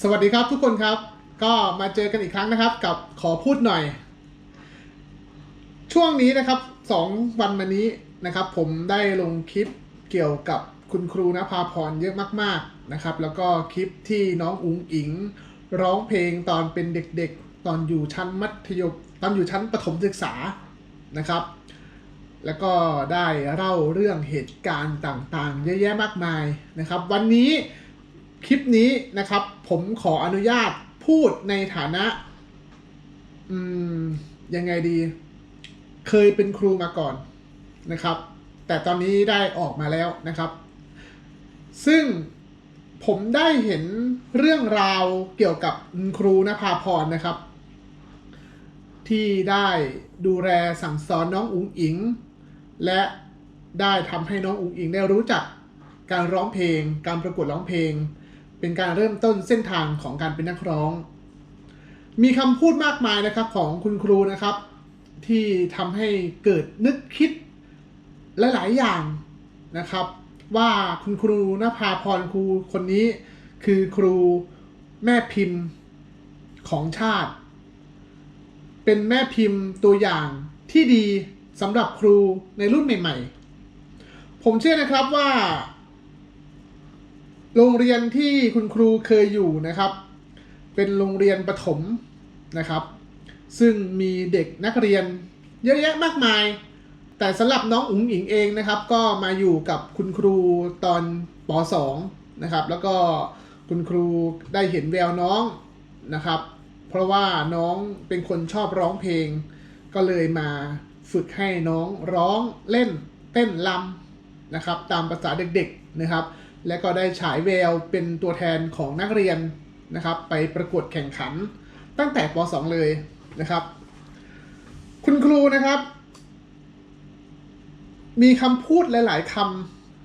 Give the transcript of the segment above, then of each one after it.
สวัสดีครับทุกคนครับ ก็มาเจอกันอีกครั้งนะครับ กับขอพูดหน่อย ช่วงนี้นะครับสองวันมานี้นะครับ ผมได้ลงคลิปเกี่ยวกับคุณครูนภาพรเยอะมาก ๆนะครับ แล้วก็คลิปที่น้องอุ๋งอิง ร้องเพลงตอนเป็นเด็กๆ ตอนอยู่ชั้นมัธยมตอนอยู่ชั้นประถมศึกษานะครับ แล้วก็ได้เล่าเรื่องเหตุการณ์ต่างๆ เยอะแยะมากมายนะครับ วันนี้ คลิปนี้นะครับ ผมขออนุญาตพูดในฐานะ อืม ยังไงดี เคยเป็นครูมาก่อนนะครับ แต่ตอนนี้ได้ออกมาแล้วนะครับ ซึ่งผมได้เห็นเรื่องราวเกี่ยวกับครูนภาพรนะครับ ที่ได้ดูแลสั่งสอนน้องอุ๋งอิง และได้ทำให้น้องอุ๋งอิงได้รู้จักการร้องเพลง การประกวดร้องเพลง เป็นการเริ่มต้นเส้นทางของการเป็นนักร้อง มีคำพูดมากมายนะครับของคุณครูนะครับ ที่ทำให้เกิดนึกคิดหลาย ๆ อย่างนะครับ ว่าคุณครูนภาพรครูคนนี้คือครูแม่พิมพ์ของชาติ เป็นแม่พิมพ์ตัวอย่างที่ดีสำหรับครูในรุ่นใหม่ ๆ ผมเชื่อนะครับว่า โรงเรียนที่คุณครูเคยอยู่นะครับ เป็นโรงเรียนประถมนะครับ ซึ่งมีเด็กนักเรียนเยอะแยะมากมาย แต่สำหรับน้องอุ๋งอิงเองนะครับ ก็มาอยู่กับคุณครูตอนป .2 นะครับ แล้วก็คุณครูได้เห็นแววน้องนะครับ เพราะว่าน้องเป็นคนชอบร้องเพลง ก็เลยมาฝึกให้น้องร้องเล่นเต้นลำนะครับ ตามภาษาเด็กๆนะครับ และก็ได้ฉายแววเป็นตัวแทนของนักเรียนนะครับ ไปประกวดแข่งขันตั้งแต่ป .2 เลยนะครับ คุณครูนะครับ มีคำพูดหลาย ๆค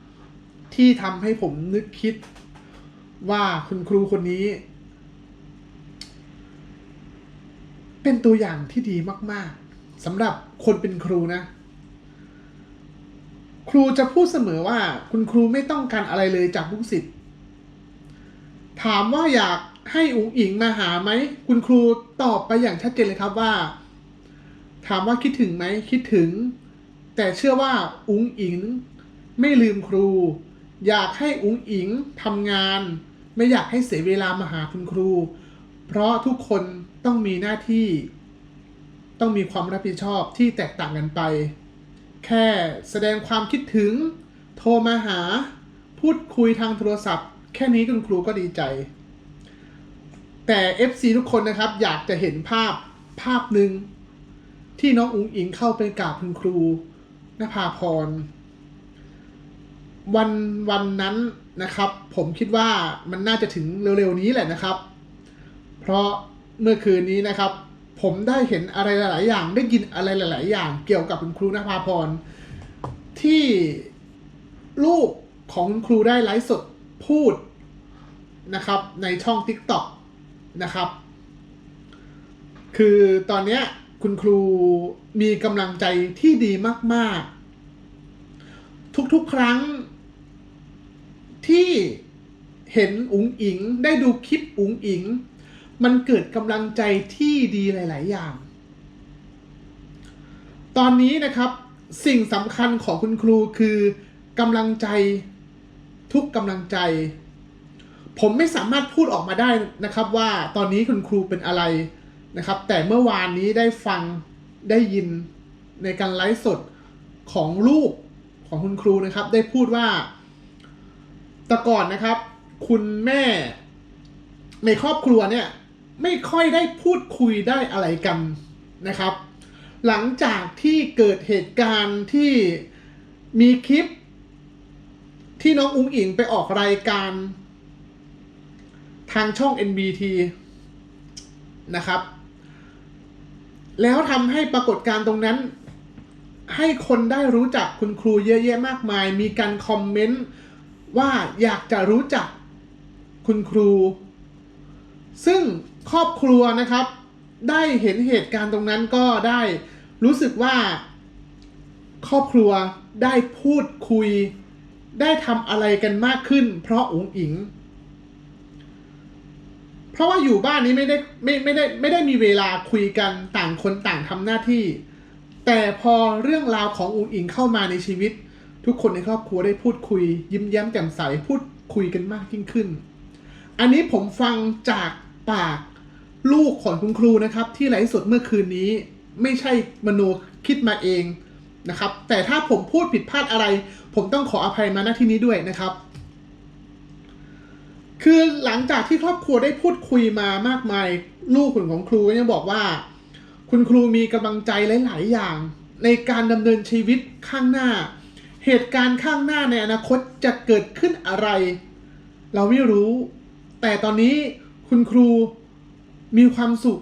ำที่ทำให้ผมนึกคิดว่าคุณครูคนนี้ เป็นตัวอย่างที่ดีมาก ๆสำหรับคนเป็นครูนะ ครูจะพูดเสมอว่า คุณครูไม่ต้องการอะไรเลยจากลูกศิษย์ถามว่าอยากให้อุ๋งอิงมาหาไหมคุณครูตอบไปอย่างชัดเจนเลยครับว่า ถามว่าคิดถึงไหมคิดถึง แต่เชื่อว่าอุ๋งอิง ไม่ลืมครู อยากให้อุ๋งอิงทำงาน ไม่อยากให้เสียเวลามาหาคุณครู เพราะทุกคนต้องมีหน้าที่ ต้องมีความรับผิดชอบที่แตกต่างกันไป แค่แสดงความคิดถึง โทรมาหา พูดคุยทางโทรศัพท์ แค่นี้คุณครูก็ดีใจ แต่ FC ทุกคนนะครับอยากจะเห็นภาพภาพหนึ่งที่น้องอุ๋งอิงเข้าไปกราบคุณครูนภาพร วันวันนั้นนะครับ ผมคิดว่ามันน่าจะถึงเร็วๆนี้แหละนะครับ เพราะเมื่อคืนนี้นะครับ ผมได้เห็นอะไรหลาย ๆ อย่าง ได้ยินอะไรหลาย ๆ อย่าง เกี่ยวกับคุณครูนภาพรที่ลูกของคุณครูได้ไลฟ์สดพูดนะครับในช่อง TikTok นะครับ คือตอนนี้คุณครูมีกำลังใจที่ดีมาก ๆ ทุก ๆ ครั้งที่เห็นอุ๋งอิง ได้ดูคลิปอุ๋งอิง มันเกิดกำลังใจที่ดีหลาย ๆ อย่าง ตอนนี้นะครับสิ่งสำคัญของคุณครูคือกำลังใจทุกกำลังใจ ผมไม่สามารถพูดออกมาได้นะครับ ว่าตอนนี้คุณครูเป็นอะไรนะครับ แต่เมื่อวานนี้ได้ฟังได้ยินในการไลฟ์สดของลูกของคุณครูนะครับ ได้พูดว่าแต่ก่อนนะครับ คุณแม่ในครอบครัวเนี่ย ไม่ค่อยได้พูดคุยได้อะไรกันนะครับ หลังจากที่เกิดเหตุการณ์ที่มีคลิป ที่น้องอุ้งอิงไปออกรายการ ทางช่อง NBT นะครับ แล้วทำให้ปรากฏการณ์ตรงนั้น ให้คนได้รู้จักคุณครูเยอะแยะมากมาย มีการคอมเมนต์ว่าอยากจะรู้จักคุณครู ซึ่ง ครอบครัวนะครับ ได้เห็นเหตุการณ์ตรงนั้นก็ได้รู้สึกว่า ครอบครัวได้พูดคุย ได้ทำอะไรกันมากขึ้น เพราะอุ๋งอิง เพราะว่าอยู่บ้านนี้ไม่ได้ไม่ไม่ได้ไม่ได้มีเวลาคุยกันต่างคนต่างทำหน้าที่ แต่พอเรื่องราวของอุ๋งอิงเข้ามาในชีวิต ทุกคนในครอบครัวได้พูดคุย ยิ้มแย้มแจ่มใสพูดคุยกันมากยิ่งขึ้น อันนี้ผมฟังจากปาก ลูกของคุณครูนะครับ ที่ไลฟ์สดเมื่อคืนนี้ ไม่ใช่มโนคิดมาเองนะครับ แต่ถ้าผมพูดผิดพลาดอะไร ผมต้องขออภัยมาณที่นี้ด้วยนะครับ คือหลังจากที่ครอบครัวได้พูดคุยมามากมาย ลูกของครูก็ยังบอกว่า คุณครูมีกำลังใจหลาย ๆ อย่าง ในการดำเนินชีวิตข้างหน้า เหตุการณ์ข้างหน้าในอนาคตจะเกิดขึ้นอะไร เราไม่รู้ แต่ตอนนี้คุณครู มีความสุข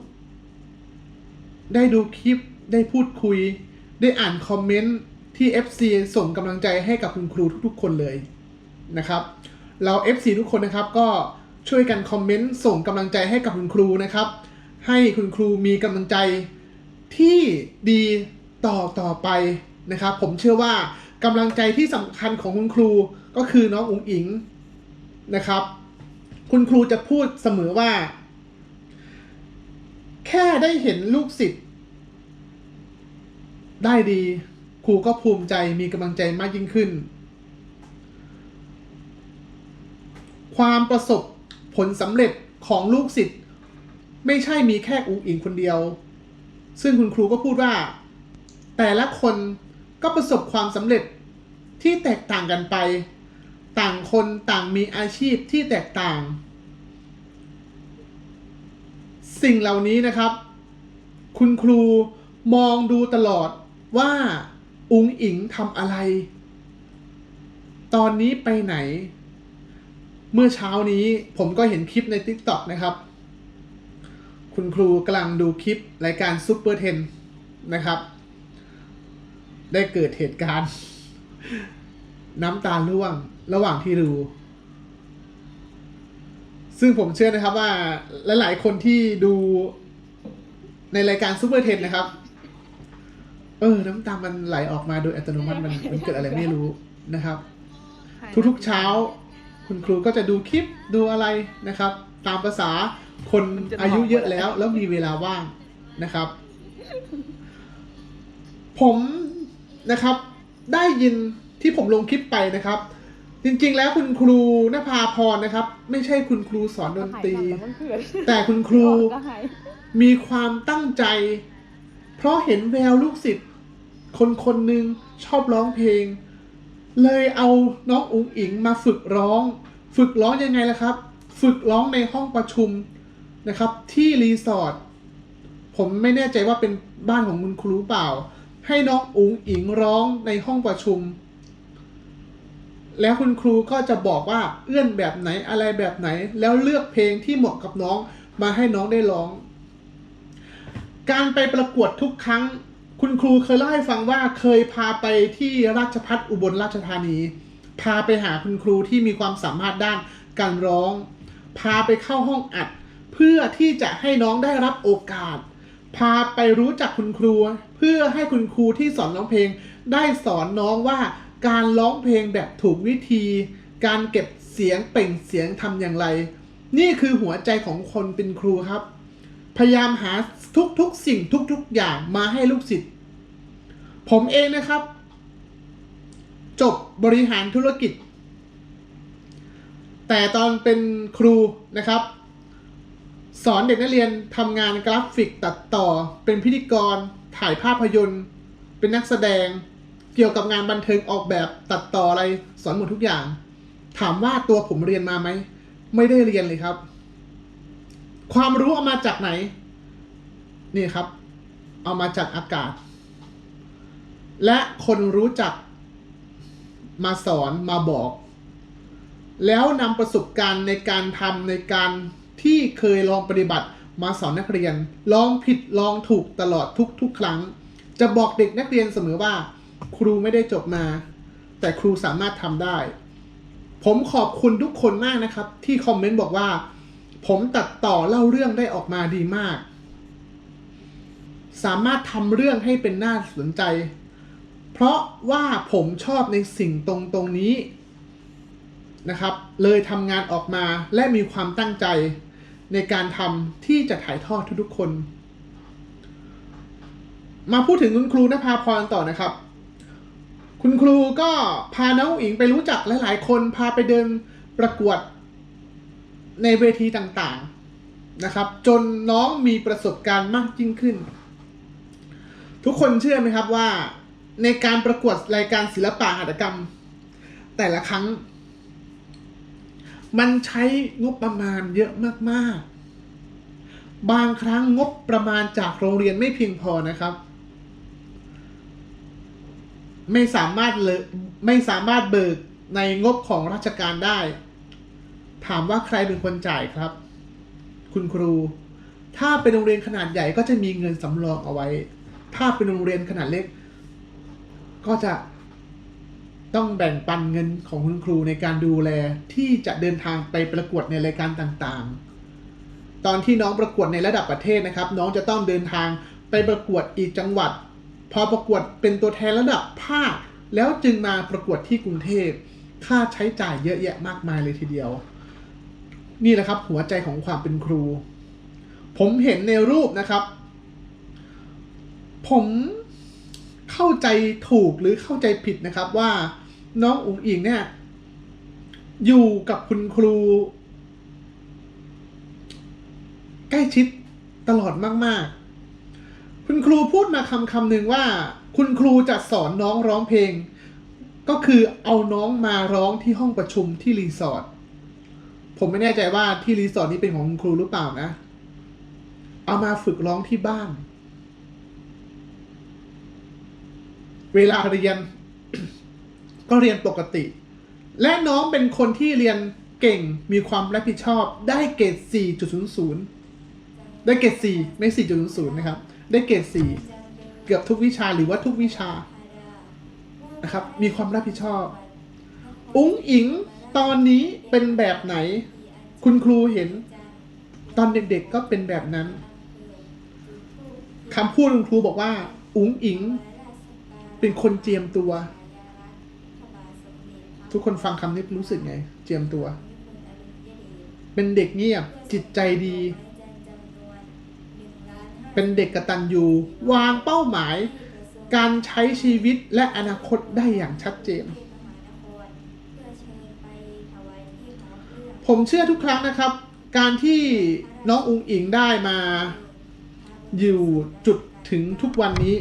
ได้ดูคลิปได้พูดคุย ได้อ่านคอมเมนต์ที่ FC ส่งกำลังใจให้กับคุณครูทุกๆ คนเลยนะครับ เรา FC ทุกคนนะครับก็ช่วยกันคอมเมนต์ส่งกำลังใจให้กับคุณครูนะครับ ให้คุณครูมีกำลังใจที่ดีต่อต่อไปนะครับ ผมเชื่อว่ากำลังใจที่สำคัญของคุณครูก็คือน้องอุ๋งอิงนะครับ คุณครูจะพูดเสมอว่า แค่ได้เห็นลูกศิษย์ได้ดีครูก็ภูมิใจมีกำลังใจมากยิ่งขึ้น ความประสบผลสำเร็จของลูกศิษย์ไม่ใช่มีแค่อุ๋งอิงคนเดียว ซึ่งคุณครูก็พูดว่า แต่ละคนก็ประสบความสำเร็จที่แตกต่างกันไป ต่างคนต่างมีอาชีพที่แตกต่าง สิ่งเหล่านี้นะครับ คุณครูมองดูตลอดว่าอุงอิงทำอะไร ตอนนี้ไปไหน เมื่อเช้านี้ผมก็เห็นคลิปใน TikTok นะครับ คุณครูกำลังดูคลิปรายการซูเปอร์เทนนะครับ ได้เกิดเหตุการณ์ น้ำตาร่วงระหว่างที่ดู ซึ่งผมเชื่อนะครับว่าหลาย ๆ คนที่ดูในรายการซูเปอร์เทนนะครับ เออ น้ำตามันไหลออกมาโดยอัตโนมัติมันมันเกิดอะไรไม่รู้นะครับ ทุกๆเช้า คุณครูก็จะดูคลิปดูอะไรนะครับ ตามภาษาคนอายุเยอะแล้ว แล้วมีเวลาว่างนะครับ ผมนะครับ ได้ยินที่ผมลงคลิปไปนะครับ จริงๆ แล้วคุณครูนภาพรนะครับ ไม่ใช่คุณครูสอนดนตรี แต่คุณครูก็หายมีความตั้งใจ เพราะเห็นแววลูกศิษย์คนคนหนึ่งชอบร้องเพลง เลยเอาน้องอุ๋งอิงมาฝึกร้อง ฝึกร้องยังไงล่ะครับ ฝึกร้องในห้องประชุมนะครับ ที่รีสอร์ทผมไม่แน่ใจว่าเป็นบ้านของคุณครูเปล่า ให้น้องอุ๋งอิงร้องในห้องประชุม แล้วคุณครูก็จะบอกว่าเอื้อนแบบไหนอะไรแบบไหน แล้วเลือกเพลงที่เหมาะกับน้องมาให้น้องได้ร้อง การไปประกวดทุกครั้ง คุณครูเคยเล่าให้ฟังว่าเคยพาไปที่ราชพัฒอุบลราชธานี พาไปหาคุณครูที่มีความสามารถด้านการร้อง พาไปเข้าห้องอัด เพื่อที่จะให้น้องได้รับโอกาส พาไปรู้จักคุณครู เพื่อให้คุณครูที่สอนร้องเพลง ได้สอนน้องว่า การร้องเพลงแบบถูกวิธี การเก็บเสียงเป่งเสียงทำอย่างไร นี่คือหัวใจของคนเป็นครูครับ พยายามหาทุกๆสิ่งทุกๆอย่างมาให้ลูกศิษย์ผมเองนะครับ จบบริหารธุรกิจ แต่ตอนเป็นครูนะครับ สอนเด็กนักเรียนทำงานกราฟิกตัดต่อ เป็นพิธีกร ถ่ายภาพยนตร์ เป็นนักแสดง เกี่ยวกับงานบันเทิงออกแบบตัดต่ออะไรสอนหมดทุกอย่าง ถามว่าตัวผมเรียนมาไหม ไม่ได้เรียนเลยครับ ความรู้เอามาจากไหน นี่ครับ เอามาจากอากาศ และคนรู้จักมาสอนมาบอก แล้วนำประสบการณ์ในการทำในการที่เคยลองปฏิบัติมาสอนนักเรียน ลองผิดลองถูกตลอดทุกๆ ครั้ง จะบอกเด็กนักเรียนเสมอว่า ครูไม่ได้จบมา แต่ครูสามารถทำได้ ผมขอบคุณทุกคนมากนะครับ ที่คอมเมนต์บอกว่า ผมตัดต่อเล่าเรื่องได้ออกมาดีมาก สามารถทำเรื่องให้เป็นน่าสนใจ เพราะว่าผมชอบในสิ่งตรงตรงนี้นะครับ เลยทำงานออกมาและมีความตั้งใจในการทำที่จะถ่ายทอดทุกๆคน มาพูดถึงคุณครูนภาพรต่อนะครับ คุณครูก็พาน้องอิงไปรู้จักหลาย ๆ คนพาไปเดินประกวดในเวทีต่างๆนะครับ จนน้องมีประสบการณ์มากยิ่งขึ้น ทุกคนเชื่อไหมครับว่า ในการประกวดรายการศิลปะหัตถกรรม แต่ละครั้ง มันใช้งบประมาณเยอะมากๆ บางครั้งงบประมาณจากโรงเรียนไม่เพียงพอนะครับ ไม่สามารถเลยไม่สามารถเบิกในงบของราชการได้ ถามว่าใครเป็นคนจ่ายครับ คุณครู ถ้าเป็นโรงเรียนขนาดใหญ่ก็จะมีเงินสำรองเอาไว้ ถ้าเป็นโรงเรียนขนาดเล็ก ก็จะต้องแบ่งปันเงินของคุณครูในการดูแลที่จะเดินทางไปประกวดในรายการต่างๆ ตอนที่น้องประกวดในระดับประเทศนะครับ น้องจะต้องเดินทางไปประกวดอีกจังหวัด พอประกวดเป็นตัวแทนระดับภาค แล้วจึงมาประกวดที่กรุงเทพ ค่าใช้จ่ายเยอะแยะมากมายเลยทีเดียว นี่แหละครับหัวใจของความเป็นครู ผมเห็นในรูปนะครับ ผมเข้าใจถูกหรือเข้าใจผิดนะครับว่าน้องอุ๋งอิงเนี่ย อยู่กับคุณครู ใกล้ชิดตลอดมาก ๆ คุณครูพูดมาคำคำหนึ่งว่า คุณครูจะสอนน้องร้องเพลง ก็คือเอาน้องมาร้องที่ห้องประชุมที่รีสอร์ทผมไม่แน่ใจว่าที่รีสอร์ทนี้เป็นของคุณครูหรือเปล่านะ เอามาฝึกร้องที่บ้าน เวลาเรียน ก็เรียนปกติ และน้องเป็นคนที่เรียนเก่งมีความรับผิดชอบได้เกรด4.00 ได้เกรด4ไม่ 4.00 นะครับ ได้เกรด4เกือบทุกวิชาหรือว่าทุกวิชานะครับ มีความรับผิดชอบ อุ้งอิงตอนนี้เป็นแบบไหน คุณครูเห็น ตอนเด็กๆก็เป็นแบบนั้นคำพูดคุณครูบอกว่า อุ้งอิง เป็นคนเจียมตัว ทุกคนฟังคำนี้รู้สึกไง เจียมตัว เป็นเด็กเงียบจิตใจดี เป็นเด็กกระตันยูวางเป้าหมาย การใช้ชีวิตและอนาคตได้อย่างชัดเจน ผมเชื่อทุกครั้งนะครับ การที่น้องอุงอิงได้มาอยู่จุดถึงทุกวันนี้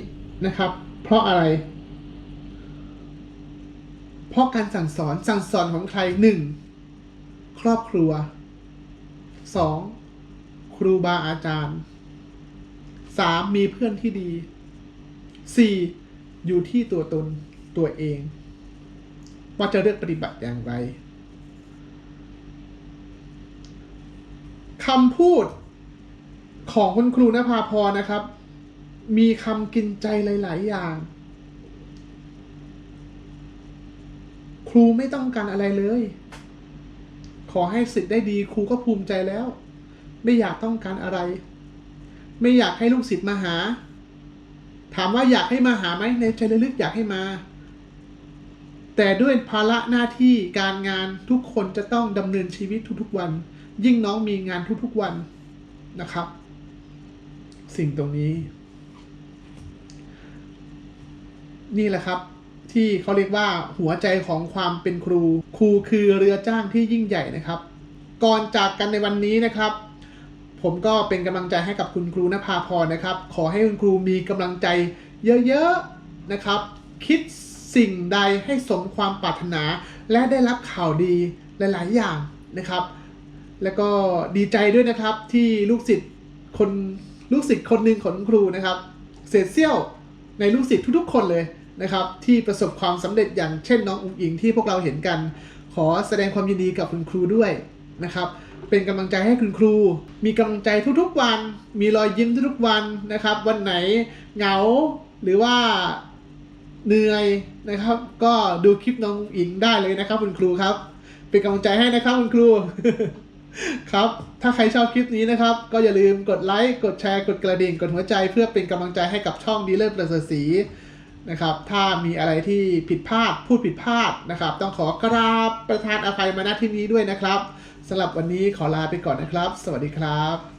นะครับ เพราะอะไร เพราะการสั่งสอนสั่งสอนของใครหนึ่งครอบครัวสองครูบาอาจารย์ สามมีเพื่อนที่ดีสี่อยู่ที่ตัวตนตัวเอง ว่าจะเลือกปฏิบัติอย่างไรคำพูดของคุณครูนภาพรนะครับ มีคำกินใจหลาย ๆ อย่าง ครูไม่ต้องการอะไรเลย ขอให้สิทธิ์ได้ดีครูก็ภูมิใจแล้ว ไม่อยากต้องการอะไร ไม่อยากให้ลูกศิษย์มาหา ถามว่าอยากให้มาหาไหมในใจลึกๆอยากให้มา แต่ด้วยภาระหน้าที่การงานทุกคนจะต้องดำเนินชีวิตทุกๆวัน ยิ่งน้องมีงานทุกๆวันนะครับ สิ่งตรงนี้ นี่แหละครับที่เขาเรียกว่าหัวใจของความเป็นครู ครูคือเรือจ้างที่ยิ่งใหญ่นะครับ ก่อนจากกันในวันนี้นะครับ ผมก็เป็นกำลังใจให้กับคุณครูนภาพรนะครับ ขอให้คุณครูมีกำลังใจเยอะๆนะครับ คิดสิ่งใดให้สมความปรารถนา และได้รับข่าวดีหลายๆ อย่างนะครับ แล้วก็ดีใจด้วยนะครับที่ลูกศิษย์คนลูกศิษย์คนหนึ่งของครูนะครับเศษเสี้ยวในลูกศิษย์ทุกๆ คนเลยนะครับ ที่ประสบความสำเร็จอย่างเช่นน้องอุ๋งอิงที่พวกเราเห็นกัน ขอแสดงความยินดีกับคุณครูด้วยนะครับ เป็นกำลังใจให้คุณครู มีกำลังใจทุกๆวัน มีรอยยิ้มทุกๆวันนะครับ วันไหนเหงาหรือว่าเหนื่อยนะครับ ก็ดูคลิปน้องอิงได้เลยนะครับคุณครูครับ เป็นกำลังใจให้นะครับคุณครูครับ ถ้าใครชอบคลิปนี้นะครับ ก็อย่าลืมกดไลค์ กดแชร์ กดกระดิ่ง กดหัวใจ เพื่อเป็นกำลังใจให้กับช่องดีเลอร์ประเสริฐศรีนะครับ ถ้ามีอะไรที่ผิดพลาด พูดผิดพลาดนะครับ ต้องขอกราบประธานอภัยมาณที่นี้ด้วยนะครับ สำหรับวันนี้ขอลาไปก่อนนะครับ สวัสดีครับ